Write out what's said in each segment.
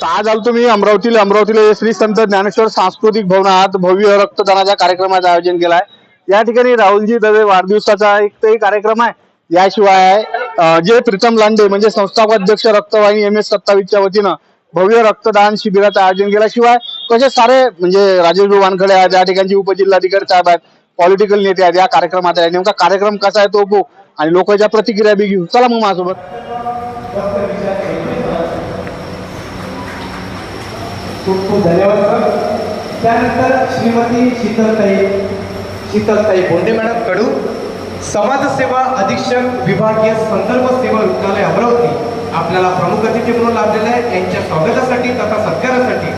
तर आज आलो तुम्ही अमरावतीला. अमरावतीला श्री संत ज्ञानेश्वर सांस्कृतिक भवनात भव्य रक्तदानाच्या कार्यक्रमाचं आयोजन केलं आहे या ठिकाणी राहुलजी दवे वाढदिवसाचा एक ते कार्यक्रम आहे. याशिवाय जे प्रीतम लांडे म्हणजे संस्थापक अध्यक्ष रक्तवाहिनी एम एस सत्तावीसच्या वतीनं भव्य रक्तदान शिबिराचं आयोजन केल्याशिवाय कसे सारे म्हणजे राजेश वानखडे आहेत या ठिकाणचे उपजिल्हाधिकारी साहेब आहेत पॉलिटिकल नेते आहेत या कार्यक्रमात आहे नेमका कार्यक्रम कसा आहे तो आणि लोकांच्या प्रतिक्रिया बी घेऊ. चला मग माझ्यासोबत. खूप खूप धन्यवाद सर. त्यानंतर श्रीमती शीतलताई शीतलताई बोंडे मॅडम कडू. समाजसेवा अधीक्षक विभागीय संदर्भ सेवा रुग्णालय अमरावती आपल्याला प्रमुख अतिथी म्हणून लाभलेला आहे. यांच्या स्वागतासाठी तथा सत्कारासाठी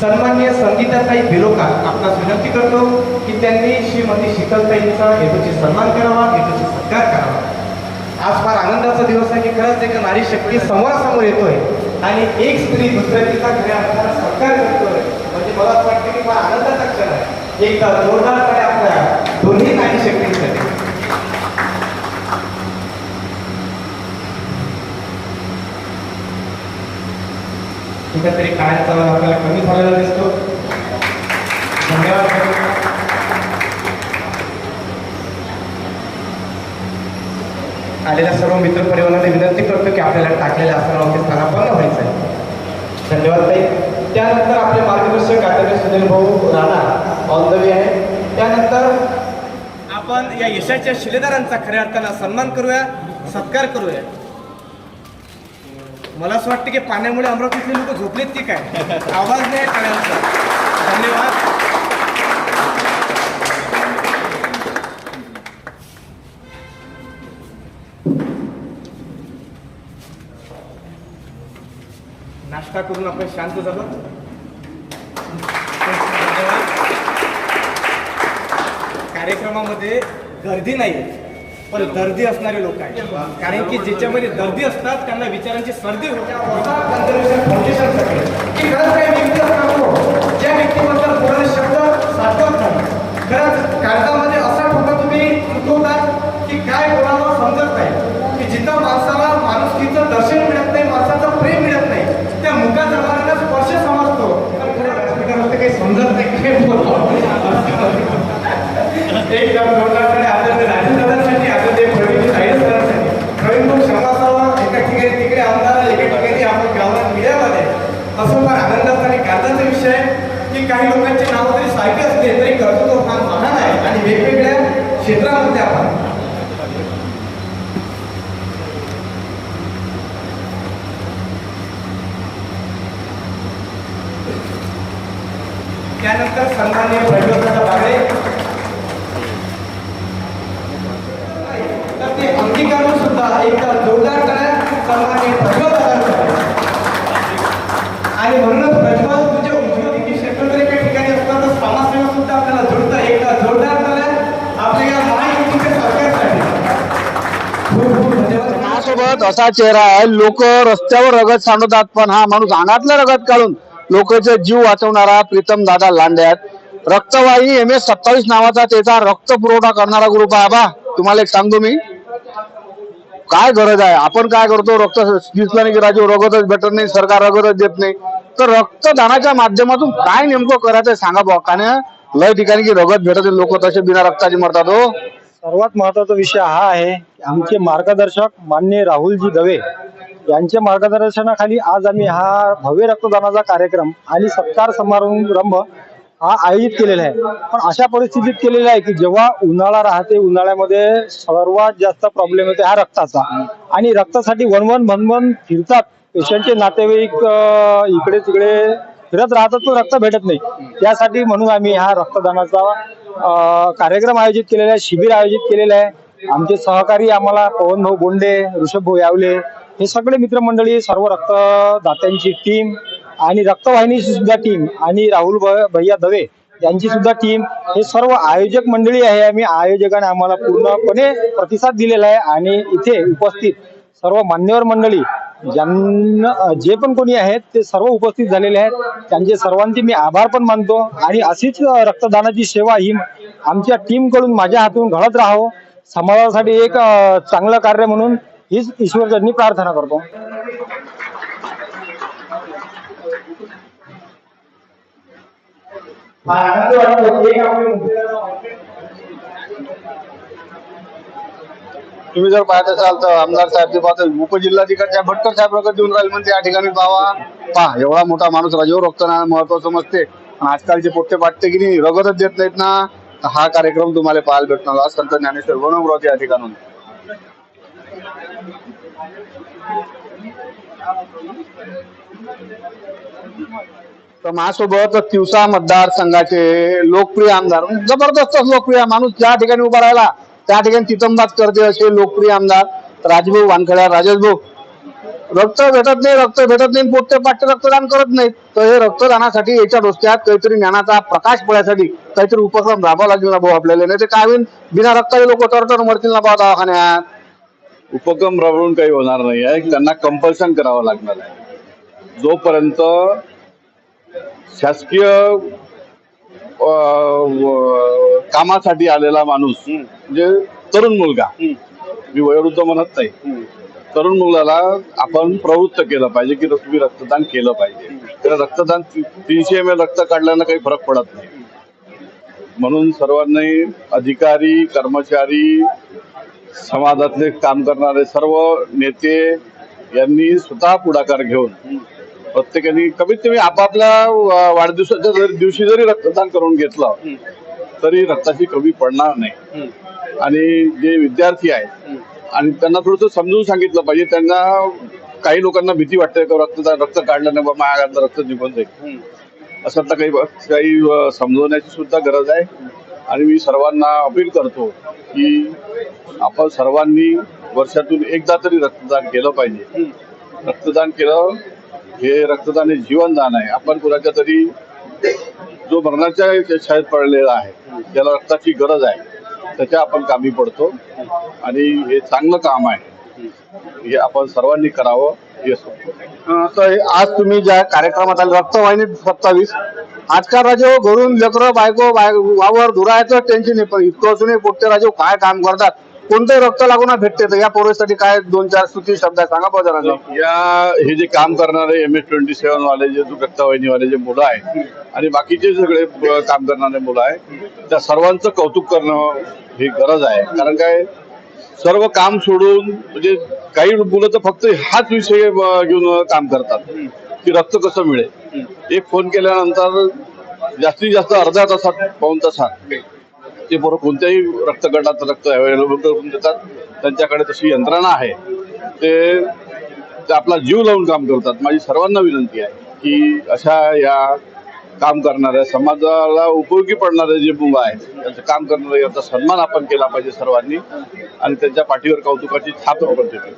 सन्मान्य संगीताताई बिलोका आपणास विनंती करतो की त्यांनी श्रीमती शीतलताईंचा हेतूची सन्मान करावा हेतूची सत्कार करावा. आज फार आनंदाचा दिवस आहे की खरंच एक नारी शक्ती समोरासमोर येतोय. आणि एक स्त्री दुसऱ्या तिचा खऱ्या अर्थानं सत्कार करतोय. म्हणजे मला असं वाटतं की फार आनंदाचा क्षण आहे. एक जोरदारपणे आपल्या दोन्ही नारी शक्तींसाठी कुठेतरी काळाचा आपल्याला कमी झालेला दिसतो. धन्यवाद. आलेल्या सर्व मित्र परिवाराने विनंती करतो की आपल्याला टाकलेल्या आसनावरती स्थानापन्न व्हायचं आहे. धन्यवाद ताई. त्यानंतर आपले मार्गदर्शक आचार्य सुनील भाऊ राणा ऑन द वे आहे. त्यानंतर आपण या यशाच्या शिलेदारांचा खऱ्या अर्थानं सन्मान करूया सत्कार करूया. मला असं वाटतं की पाण्यामुळे अमरावतीतले लोक झोपलेत की काय? आवाज नाही टाळ्यांचा धन्यवाद. नाश्ता करून आपण शांत झालो. कार्यक्रमामध्ये गर्दी नाही पण दर्दी असणारे लोक आहेत. कारण की ज्याच्यामध्ये दर्दी असतात त्यांना विचारांची सर्दी होते फाउंडेशनसाठी की खरंच काही व्यक्ती असतात हो, ज्या व्यक्तीबद्दल कोणाला शब्द साठवत नाही खरंच कागदामध्ये असा ठोका तुम्ही चुकवतात की काय कोणाला समजत नाही की जिथं माणसाला माणुसकीचं दर्शन मिळत नाही माणसाचं प्रेम मिळत नाही त्या मुका जमान्याला स्पर्श समजतो पण खरं व्यासपीठावरती काही समजत नाही काय बोलावं. एकदम जोरदारपणे आदरणीय राजेंद्रसाठी आदरणीय प्रवीण साईड सरांसाठी प्रवीण भाऊ क्षमा असावा एका ठिकाणी तिकडे आमदार एका ठिकाणी आपण गावात मीडियामध्ये असं फार आनंदाचा आणि गाजाचा विषय आहे की काही लोकांची नावं जरी सारखी असले तरी कर्तृत्व फार महान आहे आणि वेगवेगळ्या क्षेत्रामध्ये आपण त्यानंतर सन्मान्य प्रज्वलदादा बागडे. तर ते अंगीकारून सुद्धा एकदा जोरदार करा. सन्मान्य प्रज्वलदादा आणि म्हणूनच तुझे क्षेत्र ठिकाणी असतात तर समाजसेवा सुद्धा आपल्याला एकदा जोरदार करा. आपल्या या महायुतीच्या सरकारसाठी. असा चेहरा आहे लोक रस्त्यावर रगत सांडवतात पण हा माणूस अंगातलं रगत काढून लोकांचा जीव वाचवणारा प्रीतम दादा लांड्यात आहेत. रक्तवाहिनी एम एस सत्तावीस नावाचा त्याचा रक्त पुरवठा करणारा ग्रुप आहे. बा तुम्हाला एक सांगतो मी. काय गरज आहे? आपण काय करतो? रक्त दिसलं नाही की राजू रगतच भेटत नाही सरकार रगतच देत नाही. तर रक्तदानाच्या माध्यमातून काय नेमकं करायचं सांगा बा कारण लय ठिकाणी की रगत भेटत लोक तसे बिना रक्ताचे मरतात हो. सर्वात महत्त्वाचा विषय हा आहे आमचे मार्गदर्शक मान्य राहुलजी दवे. यांच्या मार्गदर्शनाखाली आज आम्ही हा भव्य रक्तदानाचा कार्यक्रम आणि सत्कार समारंभ हा आयोजित केलेला आहे. पण अशा परिस्थितीत केलेला आहे की जेव्हा उन्हाळा राहते उन्हाळ्यामध्ये सर्वात जास्त प्रॉब्लेम येते हा रक्ताचा. आणि रक्तासाठी वनवन भनवन फिरतात. पेशंटचे नातेवाईक इकडे तिकडे फिरत राहतात पण रक्त भेटत नाही. त्यासाठी म्हणून आम्ही हा रक्तदानाचा कार्यक्रम आयोजित केलेला आहे शिबिर आयोजित केलेलं आहे. आमचे सहकारी आम्हाला पवन भाऊ बोंडे ऋषभ भाऊ यावले हे सगळे मित्रमंडळी सर्व रक्तदात्यांची टीम आणि रक्तवाहिनी सुद्धा टीम आणि राहुल भ- भैया दवे यांची सुद्धा टीम हे सर्व आयोजक मंडळी आहे. आम्ही आयोजकाने आम्हाला पूर्णपणे प्रतिसाद दिलेला आहे आणि इथे उपस्थित सर्व मान्यवर मंडळी ज्यांना जे पण कोणी आहेत ते सर्व उपस्थित झालेले आहेत. त्यांचे सर्वांचे मी आभार पण मानतो आणि अशीच रक्तदानाची सेवा ही आमच्या टीमकडून माझ्या हातून घडत राहावं. समाजासाठी एक चांगलं कार्य म्हणून हीच ईश्वरचरणी प्रार्थना करतो. तुम्ही जर पाहत असाल तर आमदार साहेब पाहतात उपजिल्हाधिकाऱ्या भटकर साहेबांकडे देऊन राहील म्हणते या ठिकाणी बावा पहा एवढा मोठा माणूस राजीवर ना महत्त्व समजते. आजकालचे पोट्टे पाटते की नाही रगतच देत नाहीत ना. हा कार्यक्रम तुम्हाला पाहायला भेटणार. आज संत ज्ञानेश्वर वनमृती या ठिकाणून तर माझ्यासोबत तिवसा मतदारसंघाचे लोकप्रिय आमदार म्हणजे जबरदस्त लोकप्रिय माणूस ज्या ठिकाणी उभा राहिला त्या ठिकाणी तितंबात करते असे लोकप्रिय आमदार राजभाऊ वानखड्या राजेश भाऊ रक्त भेटत नाही रक्त भेटत नाही पोटते पाट्टे रक्तदान करत नाहीत. तर हे रक्तदानासाठी याच्या डोक्यात काहीतरी ज्ञानाचा प्रकाश पडायसाठी काहीतरी उपक्रम राबवा लागेल ना भाऊ आपल्याला. नाही ते काय होईल? बिना रक्ताचे लोक तरतर मरतील ना भाऊ दवाखान्यात. उपक्रम राबवून काही होणार नाही आहे त्यांना कंपल्शन करावं लागणार आहे. जोपर्यंत शासकीय कामासाठी आलेला माणूस म्हणजे तरुण मुलगा मी वयोवृद्ध म्हणत नाही. तरुण मुलाला आपण प्रवृत्त केलं पाहिजे की तुम्ही रक्तदान केलं पाहिजे. तर रक्तदान तीनशे एम एल रक्त काढल्यानं काही फरक पडत नाही. म्हणून सर्वांनी अधिकारी कर्मचारी समाजातले काम करणारे सर्व नेते यांनी स्वतः पुढाकार घेऊन प्रत्येकाने कमीत कमी आपापल्या वा- वाढदिवसाच्या जरी- दिवशी जरी रक्तदान करून घेतलं तरी रक्ताची कमी पडणार नाही. आणि जे विद्यार्थी आहेत आणि त्यांना थोडंसं समजून सांगितलं पाहिजे त्यांना काही लोकांना भीती वाटते का रक्तदान रक्त काढलं नाही माझ्या रक्त निघून जाईल. असं काही काही समजवण्याची सुद्धा गरज आहे. आणि मी सर्वांना अपील करतो की आपण सर्वांनी वर्षातून एकदा तरी रक्तदान केलं पाहिजे. रक्तदान केलं हे रक्तदान हे जीवनदान आहे. आपण कुणाच्या तरी जो मरणाच्या शाळेत पडलेला आहे ज्याला रक्ताची गरज आहे त्याच्या आपण कामी पडतो आणि हे चांगलं काम आहे. हे आपण सर्वांनी करावं हे तर हे आज तुम्ही ज्या कार्यक्रमात आले रक्तवाहिनी सत्तावीस आजकाल राजे हो, घरून लेकरं बायको बाय वावर धुरायचं टेन्शन पण इतकं असूनही पोट्टे राजे हो, काय काम करतात? कोणतंही रक्त लागून भेटते तर या पोरासाठी काय दोन चार स्तुती शब्द आहे सांगा बघा राजा या हे जे काम करणारे एम एस ट्वेंटी सेव्हन वाले जे रक्तवाहिनी वाले जे मुलं आहेत आणि बाकीचे सगळे काम करणारे मुलं आहेत त्या सर्वांचं कौतुक करणं ही गरज आहे. कारण काय? सर्व काम सोडून म्हणजे काही मुलं तर फक्त हाच विषय घेऊन काम करतात. की रक्त कसं मिळेल? एक फोन केल्यानंतर जास्तीत जास्त अर्ध्या तासात पाऊन तासात ते बरोबर कोणत्याही रक्तगटात रक्त अवेलेबल करून देतात. त्यांच्याकडे तशी यंत्रणा आहे. ते ते आपला जीव लावून काम करतात. माझी सर्वांना विनंती आहे की अशा या काम करणाऱ्या समाजाला उपयोगी पडणारे जे मुलं आहेत त्यांचं काम करणारे याचा सन्मान आपण केला पाहिजे सर्वांनी आणि त्यांच्या पाठीवर कौतुकाची छाप आपण देतो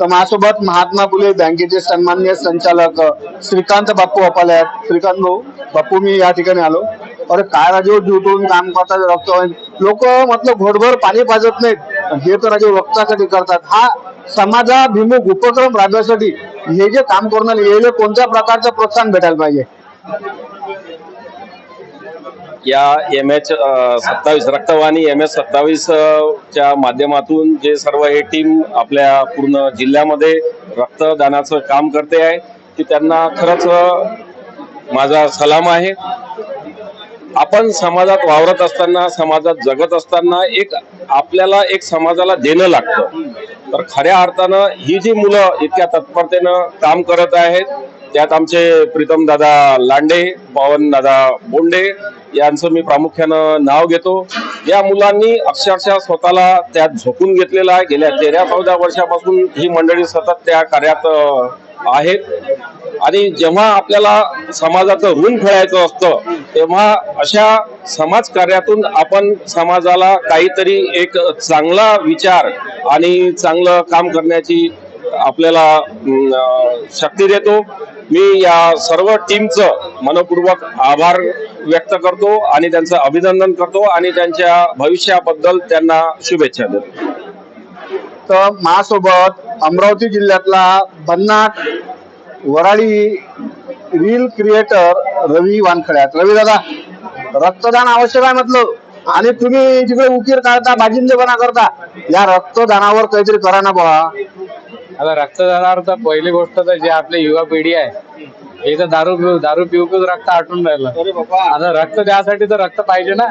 तर माझ्यासोबत महात्मा फुले बँकेचे सन्मान्य संचालक श्रीकांत बाप्पू अपाले आहेत. श्रीकांत भाऊ बाप्पू मी या ठिकाणी आलो. अरे काय राजे ड्युटून काम करतात रक्त लोक मतलब घोडभर पाणी पाजत नाहीत. हे तर राजे रक्तासाठी करतात. हा समाजाभिमुख उपक्रम राबवण्यासाठी हे जे काम करणार याला कोणत्या प्रकारचं प्रोत्साहन भेटायला पाहिजे? या एम एच सत्तावीस रक्तवाणी एम एच सत्तावीस च्या माध्यमातून जे सर्व हे टीम आपल्या पूर्ण जिल्ह्यामध्ये रक्तदानाचं काम करते आहे की त्यांना खरंच माझा सलाम आहे. आपण समाजात वावरत असताना समाजात जगत असताना एक आपल्याला एक समाजाला देणं लागतं. तर खऱ्या अर्थानं ही जी मुलं इतक्या तत्परतेनं काम करत आहेत त्यात आमचे प्रीतम दादा लांडे पवन दादा बोंडे यांचं मी प्रामुख्यानं नाव घेतो. या मुलांनी अक्षरशः स्वतःला त्यात झोकून घेतलेलं आहे. गेल्या तेरा चौदा वर्षापासून ही मंडळी सतत त्या कार्यात आहेत. आणि जेव्हा आपल्याला समाजाचं ऋण फेडायचं असतं तेव्हा अशा समाज कार्यातून आपण समाजाला काहीतरी एक चांगला विचार आणि चांगलं काम करण्याची आपल्याला शक्ती देतो. मी या सर्व टीमचं मनपूर्वक आभार व्यक्त करतो आणि त्यांचं अभिनंदन करतो आणि त्यांच्या भविष्याबद्दल त्यांना शुभेच्छा देतो. तर माझ्यासोबत अमरावती जिल्ह्यातला भन्नाट वराळी रील क्रिएटर रवी वानखड्यात रवी दादा रक्तदान आवश्यक आहे म्हटलं. आणि तुम्ही जिकडे उकीर काढता बाजिंदेपणा करता या रक्तदानावर काहीतरी करा ना बघा आता रक्तदानावर तर पहिली गोष्ट तर जे आपली युवा पिढी आहे इथं दारू पिऊ दारू पिऊ पिऊ रक्त आटून राहिलं. आता रक्त द्यासाठी तर रक्त पाहिजे ना.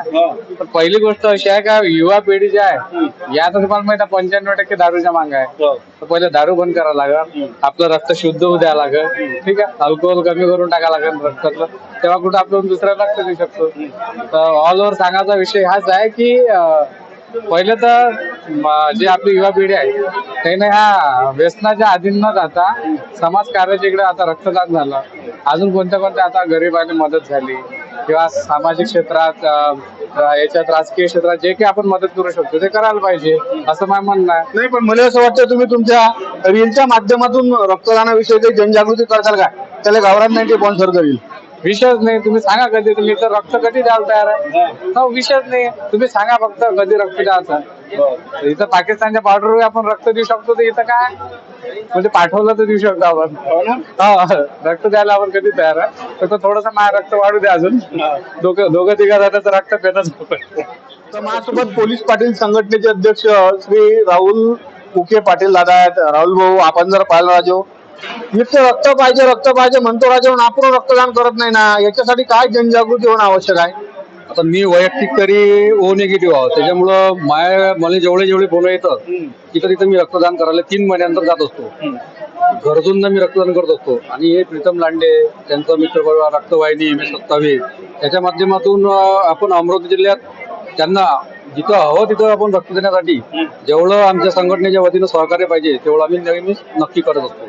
पण पहिली गोष्ट अशी आहे का युवा पिढी जी आहे या तर तुम्हाला माहिती आहे पंच्याण्णव टक्के दारूच्या मांग आहे. तर पहिले दारू बंद करावं लागेल. आपलं रक्त शुद्ध होऊ द्यावं लागेल. ठीक आहे? अल्कोहोल कमी करून टाकावं लागेल रक्तातलं. तेव्हा कुठं आपण दुसऱ्या लक्ष देऊ शकतो. तर ऑल ओव्हर सांगायचा विषय हाच आहे की पहिले तर जे आपली युवा पिढी आहे त्याने ह्या व्यसनाच्या अधीन न जाता समाज कार्याच्या इकडे आता रक्तदान झालं. अजून कोणत्या कोणत्या आता गरिबांना मदत झाली किंवा सामाजिक क्षेत्रात याच्यात राजकीय क्षेत्रात जे काही आपण मदत करू शकतो ते करायला पाहिजे असं माझं म्हणणं आहे. नाही पण मला असं वाटतं तुम्ही तुमच्या रीलच्या माध्यमातून रक्तदानाविषयी काही जनजागृती करताल का? त्याला गावरान नाईन्टी स्पॉन्सर करील. विषयच नाही. तुम्ही सांगा कधी. तुम्ही तर रक्त कधी द्यायला तयार आहे? हो. विषयच नाही. तुम्ही सांगा फक्त कधी रक्त द्यायचं इथं पाकिस्तानच्या बॉर्डरवर आपण रक्त देऊ शकतो तर इथं काय? म्हणजे पाठवलं तर देऊ शकतो आपण. हो, रक्त द्यायला आपण कधी तयार आहे? फक्त थोडस माझं रक्त वाढू द्या अजून. दोघं दोघं तिघा जातात रक्त पेतच तर माझ्यासोबत पोलीस पाटील संघटनेचे अध्यक्ष श्री राहुल उके पाटील दादा आहेत. राहुल भाऊ आपण जर पाहिलं राजो इथे रक्त पाहिजे रक्त पाहिजे म्हणतो राजा म्हणून आपण रक्तदान करत नाही ना. याच्यासाठी काय जनजागृती होणं आवश्यक आहे? आता मी वैयक्तिक तरी ओ निगेटिव्ह आहोत. त्याच्यामुळं माया मला जेवढे जेवढे फोन येतं तिथं तिथं मी रक्तदान करायला तीन महिन्यानंतर जात असतो. गरजूंना मी रक्तदान करत असतो. आणि हे प्रीतम लांडे त्यांचा मित्र रक्तवाहिनी एम एस सत्तावीस त्याच्या माध्यमातून आपण अमरावती जिल्ह्यात त्यांना जिथं हवं तिथं आपण रक्त देण्यासाठी जेवढं आमच्या संघटनेच्या वतीनं सहकार्य पाहिजे तेवढं आम्ही नेहमीच नक्की करत असतो.